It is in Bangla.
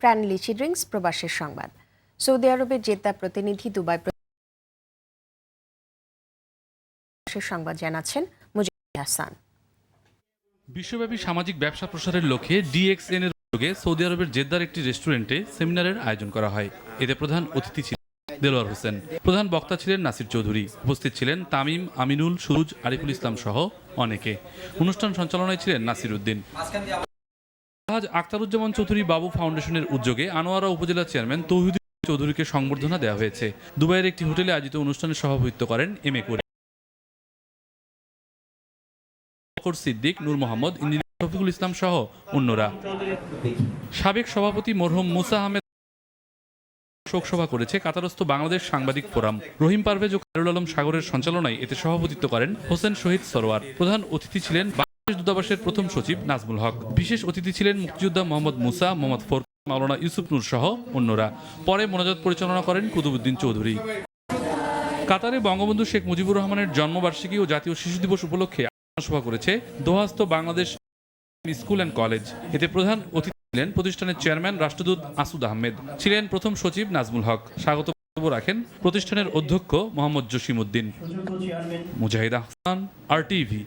প্রাণলিচি ড্রিঙ্কস প্রবাসের সংবাদ। সৌদি আরবের জেদ্দা প্রতিনিধি দুবাই সংবাদ জানাচ্ছেন হাসান। বিশ্বব্যাপী সামাজিক ব্যবসা প্রসারের লক্ষ্যে ডিএক্সএন এর উদ্যোগে সৌদি আরবের জেদ্দার একটি রেস্টুরেন্টে সেমিনারের আয়োজন করা হয়। এতে প্রধান অতিথি ছিলেন দেলোয়ার হোসেন। প্রধান বক্তা ছিলেন নাসির চৌধুরী। উপস্থিত ছিলেন তামিম, আমিনুল, সুরুজ, আরিফুল ইসলাম সহ অনেকে। অনুষ্ঠান সঞ্চালনায় ছিলেন নাসির উদ্দিন। আজ আখতারুজ্জামান চৌধুরী বাবু ফাউন্ডেশনের উদ্যোগে আনোয়ারা উপজেলা চেয়ারম্যান তৌহিদ চৌধুরীকে সংবর্ধনা দেওয়া হয়েছে। দুবাইয়ের একটি হোটেলে আয়োজিত অনুষ্ঠানে সভাপতিত্ব করেন এম এ করে সিদ্দিক, নূর মোহাম্মদ, ইঞ্জিনিয়ার শফিকুল ইসলাম সহ অন্যরা। সাবেক সভাপতি মরহুম মুসা আহমেদ শোকসভা করেছে কাতারস্থ বাংলাদেশ সাংবাদিক ফোরাম। রহিম পারভেজ ও খায়রুল আলম সাগরের সঞ্চালনায় এতে সভাপতিত্ব করেন হোসেন শহীদ সরোয়ার। প্রধান অতিথি ছিলেন দূতাবাসের প্রথম সচিব নাজমুল হক। বিশেষ অতিথি ছিলেন মুক্তিযোদ্ধা মোহাম্মদ মুসা, মোহাম্মদ ফোর মাওলানা ইউসুফ নূর সহ অন্যরা। পরে মোনাজাত পরিচালনা করেন কুতুবুদ্দিন চৌধুরী। কাতারে বঙ্গবন্ধু শেখ মুজিবুর রহমানের জন্মবার্ষিকী ও জাতীয় শিশু দিবস উপলক্ষে সভা করেছে দোহাস্ত বাংলাদেশ স্কুল অ্যান্ড কলেজ। এতে প্রধান অতিথি ছিলেন প্রতিষ্ঠানের চেয়ারম্যান রাষ্ট্রদূত আসুদ আহমেদ। ছিলেন প্রথম সচিব নাজমুল হক। স্বাগত বক্তব্য রাখেন প্রতিষ্ঠানের অধ্যক্ষ মোহাম্মদ জসিম উদ্দিন মুজাহিদ আহসান আর টিভি